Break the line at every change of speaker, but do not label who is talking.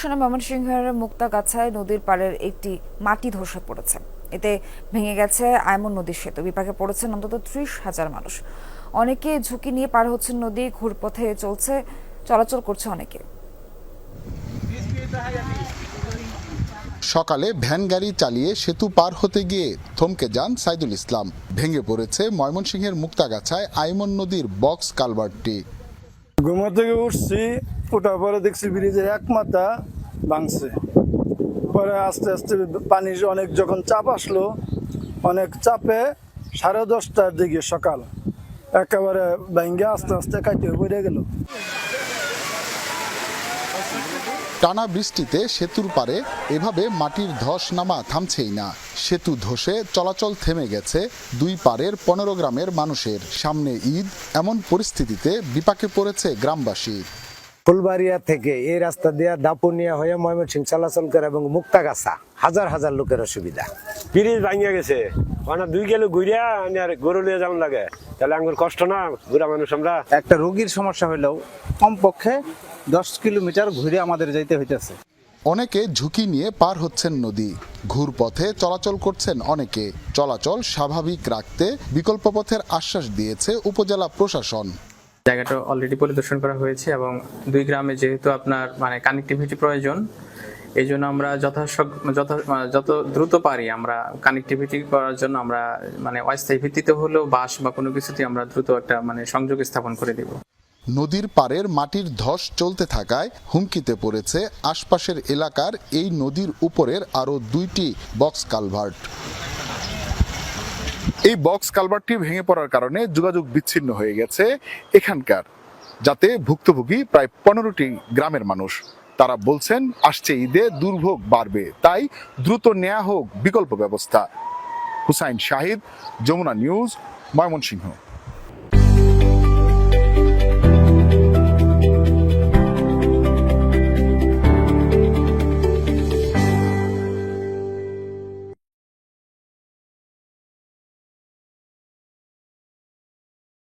শোনা ময়মনসিংহের মুক্তাগাছায় নদীর পাড়ের একটি মাটি ধসে পড়েছে। এতে ভেঙে গেছে আয়মন নদীর সেতু। বিপাকে পড়েছেন অন্তত ত্রিশ হাজার মানুষ। অনেকে ঝুঁকি নিয়ে পার হচ্ছেন নদী ঘুরপথে চলছে চলাচল করছে অনেকে।
সকালে ভ্যান গাড়ি চালিয়ে সেতু পার হতে গিয়ে থমকে যান সাইদুল ইসলাম। ভেঙে পড়েছে ময়মনসিংহের মুক্তাগাছায় আইমন নদীর বক্স কালভার্টটি।
ঘুমা থেকে উঠছি ওঠার পরে দেখছি ব্রিজের এক মাথা ভাঙছে। পরে আস্তে আস্তে পানি অনেক যখন চাপ আসলো, অনেক চাপে সাড়ে দশটার দিকে সকাল, একেবারে ব্যাঙ্গে আস্তে আস্তে কাটিয়ে পড়ে গেল।
টানা বৃষ্টিতে সেতুর পারে এভাবে মাটির ধস নামা থামছেই না। সেতু ধসে চলাচল থেমে গেছে দুই পারের পনেরো গ্রামের মানুষের। সামনে ঈদ, এমন পরিস্থিতিতে বিপাকে পড়েছে গ্রামবাসী।
ফুলবাড়িয়া থেকে এই রাস্তা দিয়ে দাপুনিয়া হয়ে ময়মনসিং চলাচল করে এবং মুক্তাগাছা হাজার হাজার লোকের অসুবিধা।
ব্রিজ ভাঙিয়া গেছে। মানে দুই গেলে ঘুরিয়া আনি আর গরু লিয়ে যেমন লাগে। তাহলে আমার কষ্ট না ঘুরা মানুষ আমরা?
একটা রোগীর সমস্যা হলেও কমপক্ষে দশ কিলোমিটার ঘুরে আমাদের যাইতে হইতেছে।
অনেকে ঝুঁকি নিয়ে পার হচ্ছেন নদী। ঘুরপথে চলাচল করছেন অনেকে। চলাচল স্বাভাবিক রাখতে বিকল্প পথের আশ্বাস দিয়েছে উপজেলা প্রশাসন।
জায়গাটা অলরেডি পরিদর্শন করা হয়েছে এবং দুই গ্রামে যেহেতু আপনার মানে কানেক্টিভিটি প্রয়োজন এই জন্য আমরা যথা যত দ্রুত পারি আমরা কানেক্টিভিটি করার জন্য আমরা মানে অস্থায়ী ভিত্তিতে হলেও বাস বা কোনো কিছুতে আমরা দ্রুত একটা মানে সংযোগ স্থাপন করে দিব।
নদীর পাড়ের মাটির ধস চলতে থাকায় হুমকিতে পড়েছে আশপাশের এলাকার এই নদীর উপরের আরও দুইটি বক্স কালভার্ট
এই বক্স কালভারটি ভেঙে পড়ার কারণে যোগাযোগ বিচ্ছিন্ন হয়ে গেছে এখানকার, যাতে ভুক্তভোগী প্রায় পনেরোটি গ্রামের মানুষ। তারা বলছেন, আসছে ঈদে, দুর্ভোগ বাড়বে, তাই দ্রুত নেওয়া হোক বিকল্প ব্যবস্থা। হুসাইন শাহিদ, যমুনা নিউজ, ময়মনসিংহ।